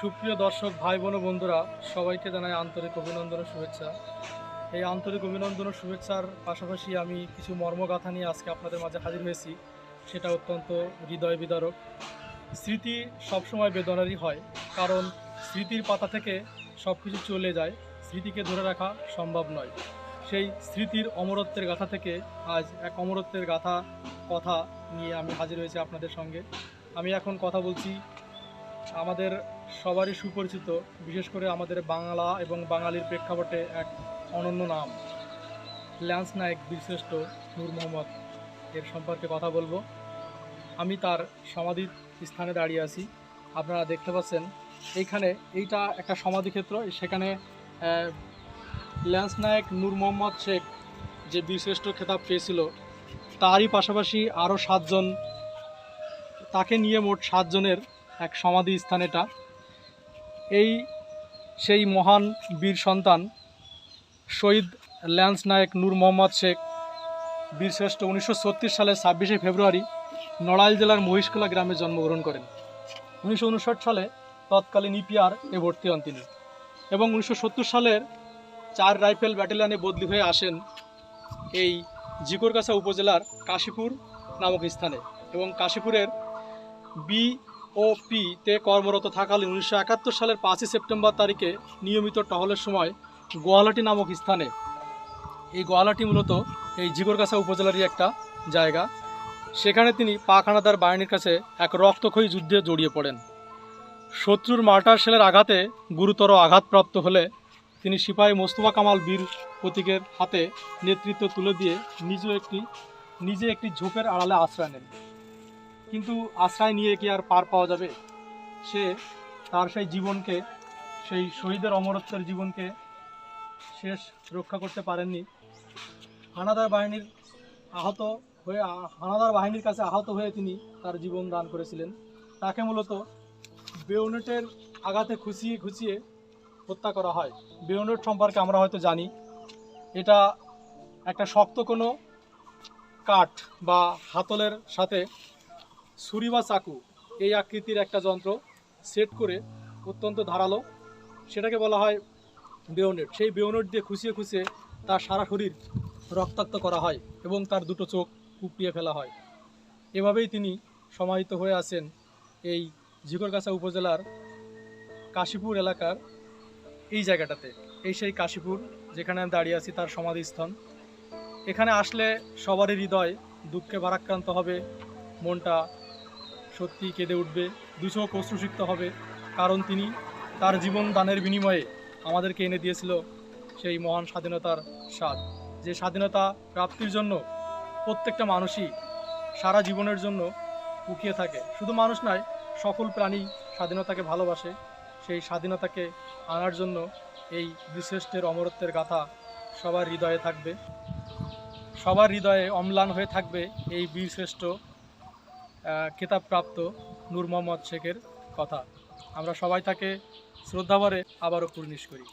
সুপ্রিয় দর্শক ভাই বোন বন্ধুরা, সবাইকে জানাই আন্তরিক অভিনন্দন ও শুভেচ্ছা। এই আন্তরিক অভিনন্দন ও শুভেচ্ছার পাশাপাশি আমি কিছু মর্মগাথা নিয়ে আজকে আপনাদের মাঝে হাজির হয়েছি। সেটা অত্যন্ত হৃদয় বিদারক স্মৃতি সবসময় বেদনারই হয়, কারণ স্মৃতির পাতা থেকে সব কিছু চলে যায়। স্মৃতিকে ধরে রাখা সম্ভব নয়। সেই স্মৃতির অমরত্বের গাথা থেকে আজ এক অমরত্বের গাথা, কথা নিয়ে আমি হাজির হয়েছি আপনাদের সঙ্গে। আমি এখন কথা বলছি আমাদের সবারই সুপরিচিত, বিশেষ করে আমাদের বাংলা এবং বাঙালির প্রেক্ষাপটে এক অনন্য নাম। ল্যান্স নায়ক বীরশ্রেষ্ঠ নূর মোহাম্মদ এর সম্পর্কে কথা বলব। আমি তার সমাধির স্থানে দাঁড়িয়ে আছি। আপনারা দেখতে পাচ্ছেন, এইখানে এইটা একটা সমাধিক্ষেত্র সেখানে ল্যান্স নায়ক নূর মোহাম্মদ শেখ যে বীরশ্রেষ্ঠ খেতাব পেয়েছিল, তারই পাশাপাশি আরও সাতজন, তাকে নিয়ে মোট সাতজনের এক সমাধি স্থান এটা। এই সেই মহান বীর সন্তান শহীদ ল্যান্স নায়ক নূর মোহাম্মদ শেখ, বীরশ্রেষ্ঠ উনিশশো ছত্রিশ সালের ছাব্বিশে ফেব্রুয়ারি নড়াইল জেলার মহিষকলা গ্রামে জন্মগ্রহণ করেন। উনিশশো উনষাট সালে তৎকালীন ইপিআর এ ভর্তি হন তিনি এবং উনিশশো সত্তর সালের চার রাইফেল ব্যাটালিয়নে বদলি হয়ে আসেন এই জিকরগাছা উপজেলার কাশীপুর নামক স্থানে এবং কাশীপুরের বি ও পিতে কর্মরত থাকালীন উনিশশো একাত্তর সালের পাঁচই সেপ্টেম্বর তারিখে নিয়মিত টহলের সময় গোয়ালাটি নামক স্থানে। এই গোয়ালাটি মূলত এই জিগরগাছা উপজেলারই একটা জায়গা। সেখানে তিনি পাখানাদার বাহিনীর কাছে এক রক্তক্ষয়ী যুদ্ধে জড়িয়ে পড়েন। শত্রুর মার্টার সেলের আঘাতে গুরুতর আঘাতপ্রাপ্ত হলে তিনি সিপাহী মোস্তফা কামাল বীর প্রতীকের হাতে নেতৃত্ব তুলে দিয়ে নিজেও একটি, নিজে একটি ঝোপের আড়ালে আশ্রয় নেন। কিন্তু আশ্রয় নিয়ে কি আর পার পাওয়া যাবে? সে তার সেই জীবনকে, সেই শহীদের অমরত্বের জীবনকে শেষ রক্ষা করতে পারেননি। হানাদার বাহিনীর আহত হয়ে, হানাদার বাহিনীর কাছে আহত হয়ে তিনি তার জীবন দান করেছিলেন। তাকে মূলত বেউনেটের আঘাতে খুঁচিয়ে খুঁচিয়ে হত্যা করা হয়। বেউনেট সম্পর্কে আমরা হয়তো জানি। এটা একটা শক্ত কোনো কাঠ বা হাতলের সাথে ছুরি বা চাকু, এই আকৃতির একটা যন্ত্র সেট করে অত্যন্ত ধারালো। সেটাকে বলা হয় বেওনেট। সেই বেওনেট দিয়ে খুশিয়ে খুশিয়ে তার সারা শরীর রক্তাক্ত করা হয় এবং তার দুটো চোখ কুপিয়ে ফেলা হয়। এভাবেই তিনি সমাহিত হয়ে আছেন এই ঝিকরগাছা উপজেলার কাশীপুর এলাকার এই জায়গাটাতে। এই সেই কাশীপুর যেখানে আমি দাঁড়িয়ে আছি, তার সমাধিস্থল। এখানে আসলে সবারই হৃদয় দুঃখে ভারাক্রান্ত হবে, মনটা সত্যি কেঁদে উঠবে দুচোখ অশ্রুসিক্ত হবে। কারণ তিনি তার জীবন দানের বিনিময়ে আমাদেরকে এনে দিয়েছিল সেই মহান স্বাধীনতার স্বাদ। যে স্বাধীনতা প্রাপ্তির জন্য প্রত্যেকটা মানুষই সারা জীবনের জন্য উকিয়ে থাকে। শুধু মানুষ নয়, সকল প্রাণী স্বাধীনতাকে ভালোবাসে। সেই স্বাধীনতাকে আনার জন্য এই বীরশ্রেষ্ঠের অমরত্বের গাথা সবার হৃদয়ে থাকবে। সবার হৃদয়ে অম্লান হয়ে থাকবে এই বীরশ্রেষ্ঠ খেতাবপ্রাপ্ত নূর মোহাম্মদ শেখের কথা। আমরা সবাই তাকে শ্রদ্ধাভরে আবারও কুর্নিশ করি।